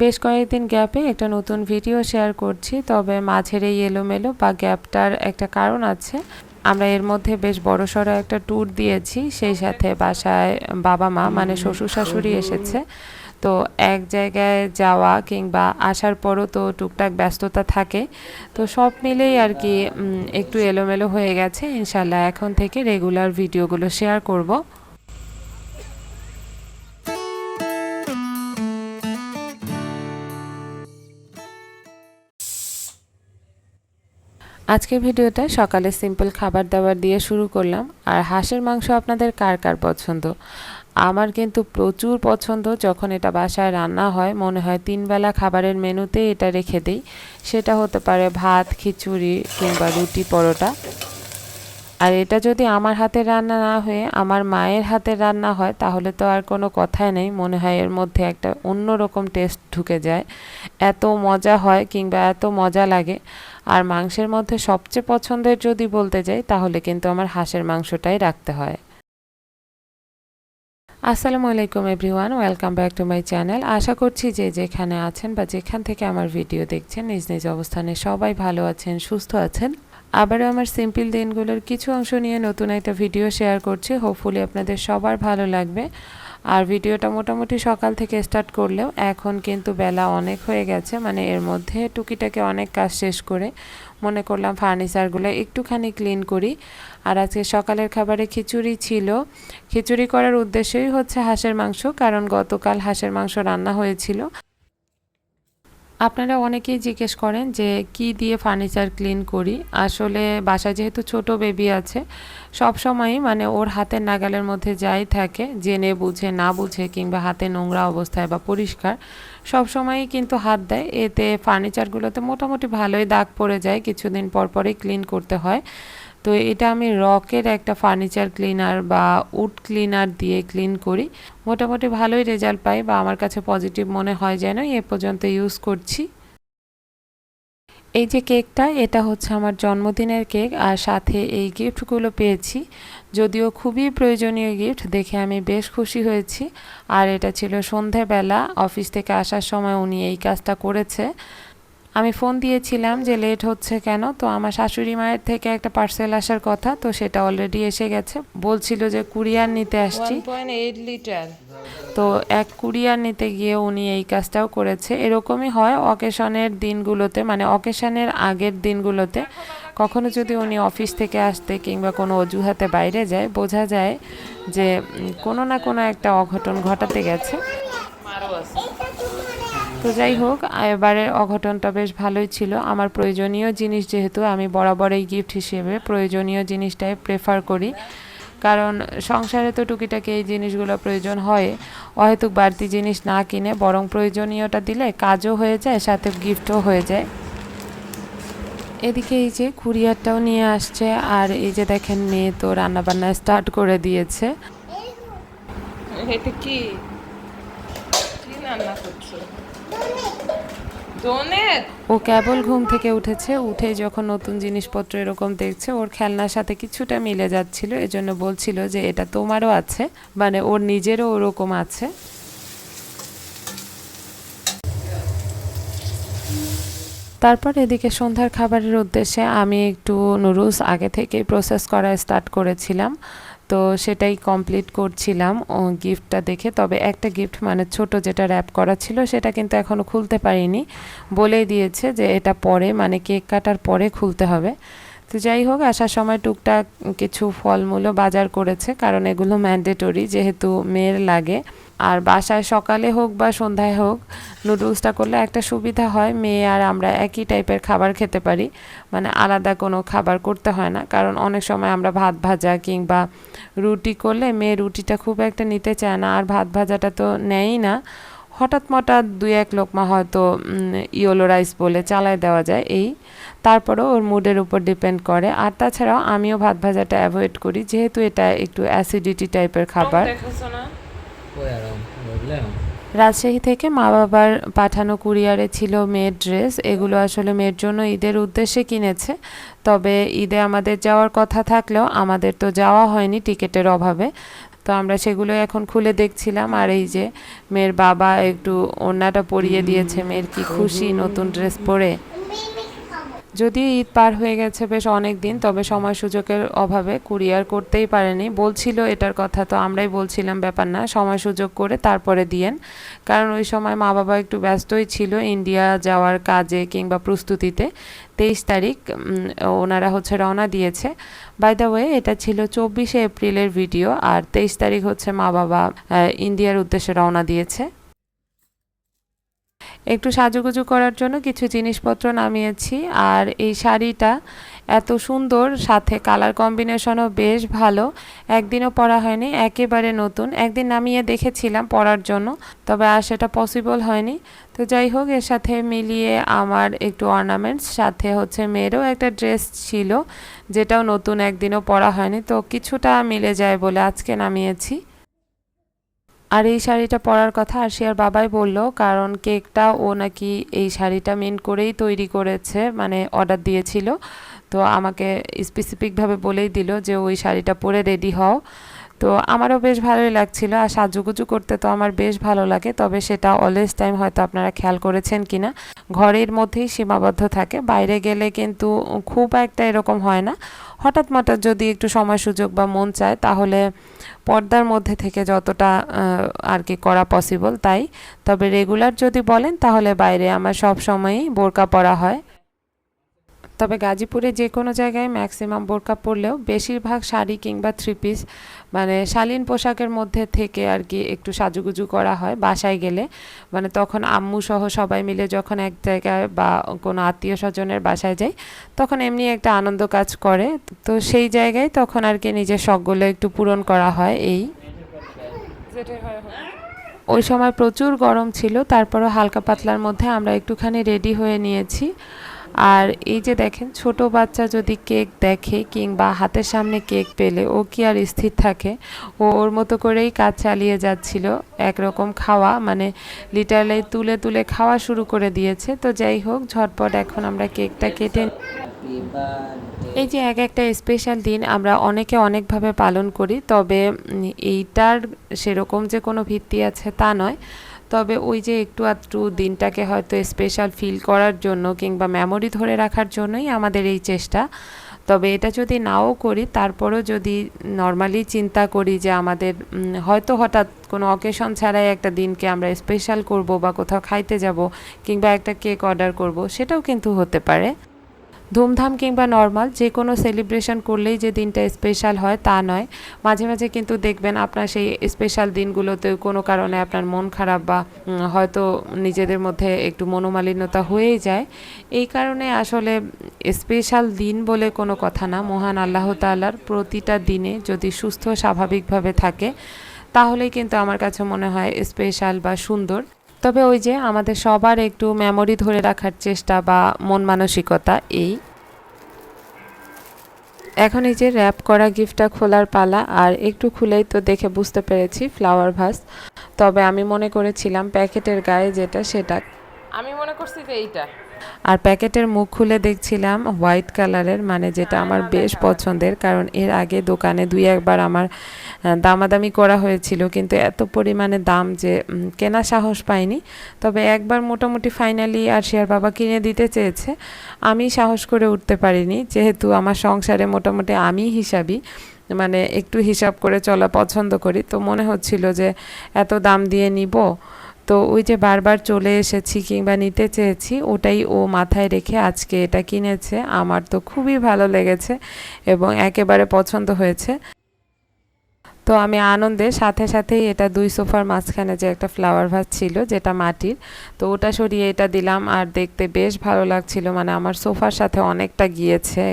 বেশ কয়েকদিন গ্যাপে একটা নতুন ভিডিও শেয়ার করছি তবে মাঝের এই এলোমেলো বা গ্যাপটার একটা কারণ আছে। আমরা এর মধ্যে বেশ বড় সড়ো একটা ট্যুর দিয়েছি সেই সাথে বাসায় বাবা মা মানে শ্বশুর শাশুড়ি এসেছে। তো এক জায়গায় যাওয়া কিংবা আসার পরও তো টুকটাক ব্যস্ততা থাকে। তো সব মিলেই আর কি একটু এলোমেলো হয়ে গেছে। ইনশাল্লাহ এখন থেকে রেগুলার ভিডিওগুলো শেয়ার করব। আজকের ভিডিওটা সকালে সিম্পল খাবার দাবার দিয়ে শুরু করলাম। আর হাঁসের মাংস আপনাদের কার কার পছন্দ? আমার কিন্তু প্রচুর পছন্দ। যখন এটা বাসায় রান্না হয়, মনে হয় তিনবেলা খাবারের মেনুতে এটা রেখে দিই। সেটা হতে পারে ভাত, খিচুড়ি কিংবা রুটি, পরোটা। আর এটা যদি আমার হাতের রান্না না হয়ে আমার মায়ের হাতের রান্না হয়, তাহলে তো আর কোনো কথাই নেই। মনে হয় এর মধ্যে একটা অন্যরকম টেস্ট ঢুকে যায়। এত মজা হয় কিংবা এত মজা লাগে। আর মাংসের মধ্যে সবচেয়ে পছন্দের যদি বলতে যাই, তাহলে কিন্তু আমার হাঁসের মাংসটাই রাখতে হয়। আসসালামু আলাইকুম everyone, welcome back to my channel. আশা করছি যে যেখানে আছেন বা যেখান থেকে আমার ভিডিও দেখছেন, নিজ নিজ অবস্থানে সবাই ভালো আছেন, সুস্থ আছেন। আবারও আমার সিম্পল দিনগুলোর কিছু অংশ নিয়ে নতুন একটা ভিডিও শেয়ার করছি। হোপফুলি আপনাদের সবার ভালো লাগবে। আর ভিডিওটা মোটামুটি সকাল থেকে স্টার্ট করলেও এখন কিন্তু বেলা অনেক হয়ে গেছে। মানে এর মধ্যে টুকিটাকে অনেক কাজ শেষ করে মনে করলাম ফার্নিচারগুলো একটুখানি ক্লিন করি। আর আজকে সকালের খাবারে খিচুড়ি ছিল। খিচুড়ি করার উদ্দেশ্যই হচ্ছে হাঁসের মাংস, কারণ গতকাল হাঁসের মাংস রান্না হয়েছিল। আপনারা অনেকেই জিজ্ঞেস করেন যে কি দিয়ে ফার্নিচার ক্লিন করি। আসলে বাসায় যেহেতু ছোট বেবি আছে, সব সময়ই মানে ওর হাতের নাগালের মধ্যে যাই থাকে, জেনে বুঝে, না বুঝে কিংবা হাতে নোংরা অবস্থায় বা পরিষ্কার, সব সময়ই কিন্তু হাত দেয়। এতে ফার্নিচারগুলোতে মোটামুটি ভালোই দাগ পড়ে যায়, কিছুদিন পর পরই ক্লিন করতে হয়। তো এটা আমি রকের একটা ফার্নিচার ক্লিনার বা উড ক্লিনার দিয়ে ক্লিন করি। মোটামুটি ভালোই রেজাল্ট পাই বা আমার কাছে পজিটিভ মনে হয় যেন এ পর্যন্ত ইউজ করছি। এই যে কেকটা, এটা হচ্ছে আমার জন্মদিনের কেক আর সাথে এই গিফটগুলো পেয়েছি। যদিও খুবই প্রয়োজনীয় গিফট দেখে আমি বেশ খুশি হয়েছি। আর এটা ছিল সন্ধেবেলা অফিস থেকে আসার সময় উনি এই কাজটা করেছে। আমি ফোন দিয়েছিলাম যে লেট হচ্ছে কেন? তো আমার শাশুড়ি মায়ের থেকে একটা পার্সেল আসার কথা তো সেটা অলরেডি এসে গেছে। বলছিল যে কুরিয়ার নিতে আসছি। লিটার তো এক কুরিয়ার নিতে গিয়ে উনি এই কাজটাও করেছে। এরকমই হয় অকেশনের দিনগুলোতে মানে অকেশনের আগের দিনগুলোতে। কখনো যদি উনি অফিস থেকে আসতে কিংবা কোনো অজুহাতে বাইরে যায় বোঝা যায় যে কোনো না কোনো একটা অঘটন ঘটাতে গেছে। আছে। তো যাই হোক এবারের অঘটনটা বেশ ভালোই ছিল। আমার প্রয়োজনীয় জিনিস যেহেতু আমি বরাবর এই গিফট হিসেবে প্রয়োজনীয় জিনিসটাই প্রেফার করি। কারণ সংসারে তো টুকিটাকি এই জিনিসগুলো প্রয়োজন হয়। অহেতুক বাড়তি জিনিস না কিনে বরং প্রয়োজনীয়টা দিলে কাজও হয়ে যায়, সাথে গিফটও হয়ে যায়। এদিকে এই যে কুরিয়ারটাও নিয়ে আসছে, আর এই যে দেখেন মেয়ে তো রান্নাবান্না স্টার্ট করে দিয়েছে। এটা কি? রান্না ও কেবল ঘুম থেকে উঠেছে, উঠে যখন নতুন জিনিসপত্র এরকম দেখছে, ওর খেলনার সাথে কিছুটা মিলে যাচ্ছিল, এজন্য বলছিল যে এটা তোমারও আছে মানে ওর নিজেরও ওরকম আছে। তারপর এদিকে সন্ধ্যার খাবারের উদ্দেশ্যে আমি একটু নুডলস আগে থেকেই প্রসেস করা স্টার্ট করেছিলাম। তো সেটাই কমপ্লিট করছিলাম, ও গিফটটা দেখে। তবে একটা গিফট মানে ছোট যেটা র্যাপ করা ছিল, সেটা কিন্তু এখনও খুলতে পারিনি। বলেই দিয়েছে যে এটা পরে মানে কেক কাটার পরে খুলতে হবে। তো যাই হোক, আসার সময় টুকটাক কিছু ফলমূলও বাজার করেছে, কারণ এগুলো ম্যান্ডেটরি যেহেতু মেয়ের লাগে। আর বাসায় সকালে হোক বা সন্ধ্যায় হোক, নুডলসটা করলে একটা সুবিধা হয়, মেয়ে আর আমরা একই টাইপের খাবার খেতে পারি। মানে আলাদা কোনো খাবার করতে হয় না, কারণ অনেক সময় আমরা ভাত ভাজা কিংবা রুটি করলে মেয়ে রুটিটা খুব একটা নিতে চায় না, আর ভাত ভাজাটা তো নেয়ই না। হঠাৎ মঠাৎ দুই এক লোকমা হয়তো ইয়োলো রাইস বলে চালায় দেওয়া যায় এই। তারপরেও ওর মুডের উপর ডিপেন্ড করে। আর তাছাড়াও আমিও ভাত ভাজাটা অ্যাভয়েড করি যেহেতু এটা একটু অ্যাসিডিটি টাইপের খাবার। রাজশাহী থেকে মা বাবার পাঠানো কুরিয়ারে ছিল মেয়ের ড্রেস। এগুলো আসলে মেয়ের জন্য ঈদের উদ্দেশ্যে কিনেছে। তবে ঈদে আমাদের যাওয়ার কথা থাকলেও আমাদের তো যাওয়া হয়নি টিকিটের অভাবে। তো আমরা সেগুলো এখন খুলে দেখছিলাম। আর এই যে মেয়ের বাবা একটু ওনাটা পরিয়ে দিয়েছে, মেয়ের কি খুশি নতুন ড্রেস পরে। যদিও ঈদ পার হয়ে গেছে বেশ অনেক দিন, তবে সময় সুযোগের অভাবে কুরিয়ার করতেই পারেনি। বলছিল এটার কথা, তো আমরাই বলছিলাম ব্যাপার না, সময় সুযোগ করে তারপরে দিয়েন। কারণ ওই সময় মা বাবা একটু ব্যস্তই ছিল ইন্ডিয়া যাওয়ার কাজে কিংবা প্রস্তুতিতে। তেইশ তারিখ ওনারা হচ্ছে রওনা দিয়েছে। বাই দ্য ওয়ে এটা ছিল চব্বিশে এপ্রিলের ভিডিও, আর তেইশ তারিখ হচ্ছে মা বাবা ইন্ডিয়ার উদ্দেশ্যে রওনা দিয়েছে। একটু সাজুগুজু করার জন্য কিছু জিনিসপত্র নামিয়েছি। আর এই শাড়িটা এত সুন্দর, সাথে কালার কম্বিনেশনও বেশ ভালো। একদিনও পরা হয়নি, একেবারে নতুন। একদিন নামিয়ে দেখেছিলাম পরার জন্য, তবে আর সেটা পসিবল হয়নি। তো যাই হোক, এর সাথে মিলিয়ে আমার একটু অর্নামেন্টস সাথে হচ্ছে মেয়েরও একটা ড্রেস ছিল, যেটাও নতুন, একদিনও পরা হয়নি। তো কিছুটা মিলে যায় বলে আজকে নামিয়েছি। আর এই শাড়িটা পরার কথা আর বাবাই বলল, কারণ কেকটা ও নাকি এই শাড়িটা মেন করেই তৈরি করেছে মানে অর্ডার দিয়েছিল। তো আমাকে স্পেসিফিকভাবে বলেই দিল যে ওই শাড়িটা পরে রেডি হও। তো আমারও বেশ ভালোই লাগছিল আর সাজুগুজু করতে তো আমার বেশ ভালো লাগে, তবে সেটা অলওয়েজ টাইম হয়তো আপনারা খেয়াল করেছেন কিনা। ঘরের মধ্যেই সীমাবদ্ধ থাকে, বাইরে গেলে কিন্তু খুব একটা এরকম হয় না। হঠাৎ মঠাৎ যদি একটু সময় সুযোগ বা মন চায়, তাহলে পর্দার মধ্যে থেকে যতটা আর কি করা পসিবল তাই। তবে রেগুলার যদি বলেন, তাহলে বাইরে আমার সব সময়ই বোরকা পরা হয়। তবে গাজীপুরে যে কোনো জায়গায় ম্যাক্সিমাম বোরকা পরলেও বেশিরভাগ শাড়ি কিংবা থ্রি পিস মানে শালীন পোশাকের মধ্যে থেকে আর কি একটু সাজুগুজু করা হয় বাসায় গেলে। মানে তখন আম্মু সহ সবাই মিলে যখন এক জায়গায় বা কোনো আত্মীয় স্বজনের বাসায় যাই, তখন এমনি একটা আনন্দ কাজ করে। তো সেই জায়গায় তখন আর কি নিজের শখগুলো একটু পূরণ করা হয় এই। ওই সময় প্রচুর গরম ছিল, তারপরও হালকা পাতলার মধ্যে আমরা একটুখানি রেডি হয়ে নিয়েছি। আর এই যে দেখেন, ছোট বাচ্চা যদি কেক দেখে কিংবা হাতের সামনে কেক পেলে ও কি আর স্থির থাকে? ও ওর মতো করেই কাজ চালিয়ে যাচ্ছিল, একরকম খাওয়া মানে লিটারলি তুলে তুলে খাওয়া শুরু করে দিয়েছে। তো যাই হোক, ঝটপট এখন আমরা কেকটা কেটে এই যে এক একটা স্পেশাল দিন আমরা অনেকে অনেকভাবে পালন করি, তবে এইটার সেরকম যে কোনো ভিত্তি আছে তা নয়। তবে ওই যে একটু আধটু দিনটাকে হয়তো স্পেশাল ফিল করার জন্য কিংবা মেমোরি ধরে রাখার জন্যই আমাদের এই চেষ্টা। তবে এটা যদি নাও করি, তারপরেও যদি নর্মালি চিন্তা করি যে আমাদের হয়তো হঠাৎ কোনো অকেশন ছাড়াই একটা দিনকে আমরা স্পেশাল করব বা কোথাও খাইতে যাব কিংবা একটা কেক অর্ডার করব, সেটাও কিন্তু হতে পারে। ধুমধাম কিংবা নর্মাল যে কোনো সেলিব্রেশন করলেই যে দিনটা স্পেশাল হয় তা নয়। মাঝে মাঝে কিন্তু দেখবেন আপনার সেই স্পেশাল দিনগুলোতে কোনো কারণে আপনার মন খারাপ বা হয়তো নিজেদের মধ্যে একটু মনোমালিন্যতা হয়েই যায়। এই কারণে আসলে স্পেশাল দিন বলে কোনো কথা না। মহান আল্লাহ তাআলার প্রতিটা দিনে যদি সুস্থ স্বাভাবিকভাবে থাকে, তাহলেই কিন্তু আমার কাছে মনে হয় স্পেশাল বা সুন্দর। তবে ওই যে আমাদের সবার একটু মেমোরি ধরে রাখার চেষ্টা বা মন মানসিকতা এই। এখন এই যে র্যাপ করা গিফটটা খোলার পালা, আর একটু খুলেই তো দেখে বুঝতে পেরেছি ফ্লাওয়ার ভাস তবে আমি মনে করেছিলাম প্যাকেটের গায়ে যেটা, সেটা। আমি মনে করছি যে এইটা। আর প্যাকেটের মুখ খুলে দেখছিলাম হোয়াইট কালারের মানে যেটা আমার বেশ পছন্দের কারণ এর আগে দোকানে দুই একবার আমার দামাদামি করা হয়েছিল কিন্তু এত পরিমাণে দাম যে কেনা সাহস পাইনি। তবে একবার মোটামুটি ফাইনালি আর শেয়ার বাবা কিনে দিতে চেয়েছে আমি সাহস করে উঠতে পারিনি যেহেতু আমার সংসারে মোটামুটি আমি হিসাবই মানে একটু হিসাব করে চলা পছন্দ করি তো মনে হচ্ছিল যে এত দাম দিয়ে নিব তো ওই যে বারবার চলে এসেছি কিংবা নিতে চেয়েছি, ওটাই ও মাথায় রেখে আজকে এটা কিনেছে। আমার তো খুবই ভালো লেগেছে এবং একেবারে পছন্দ হয়েছে। তো আমি আনন্দে সাথে সাথেই এটা দুই সোফার মাঝখানে যে একটা ফ্লাওয়ার ভাস ছিল যেটা মাটির, তো ওটা সরিয়ে এটা দিলাম। আর দেখতে বেশ ভালো লাগছিল মানে আমার সোফার সাথে অনেকটা গিয়েছে।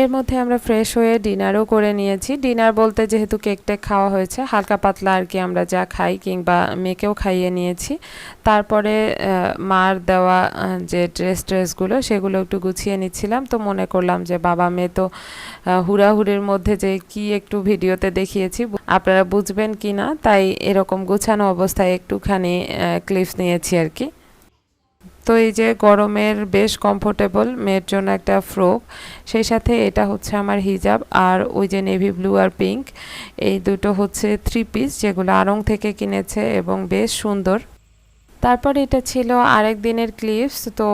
এর মধ্যে আমরা ফ্রেশ হয়ে ডিনারও করে নিয়েছি। ডিনার বলতে যেহেতু কেক টেক খাওয়া হয়েছে, হালকা পাতলা আর কি আমরা যা খাই কিংবা মেয়েকেও খাইয়ে নিয়েছি। তারপরে মার দেওয়া যে ড্রেস ট্রেসগুলো সেগুলো একটু গুছিয়ে নিচ্ছিলাম। তো মনে করলাম যে বাবা মেয়ে তো হুড়াহুড়ির মধ্যে যে কি একটু ভিডিওতে দেখিয়েছি আপনারা বুঝবেন কি না? তাই এরকম গুছানো অবস্থায় একটুখানি ক্লিপস নিয়েছি আর কি। তো এই যে গরমের বেশ কমফোর্টেবল মেয়ের জন্য একটা ফ্রক সেই সাথে এটা হচ্ছে আমার হিজাব আর ওই যে নেভি ব্লু আর পিঙ্ক এই দুটো হচ্ছে থ্রি পিস যেগুলো আড়ং থেকে কিনেছে এবং বেশ সুন্দর। তারপর এটা ছিল আরেক দিনের ক্লিপস তো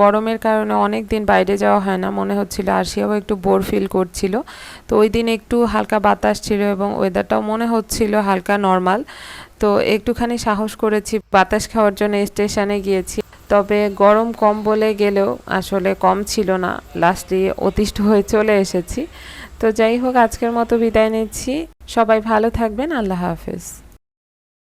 গরমের কারণে অনেক দিন বাইরে যাওয়া হয় না, মনে হচ্ছিল আরশিয়াও একটু বোর ফিল করছিল। তো ওই দিন একটু হালকা বাতাস ছিল এবং ওয়েদারটাও মনে হচ্ছিল হালকা নর্মাল তো একটুখানি সাহস করেছি বাতাস খাওয়ার জন্য স্টেশনে গিয়েছি। তবে গরম কম বলে গেলেও আসলে কম ছিল না। লাস্টে অতিষ্ঠ হয়ে চলে এসেছি। তো যাই হোক, আজকের মতো বিদায় নিচ্ছি। সবাই ভালো থাকবেন। আল্লাহ হাফেজ।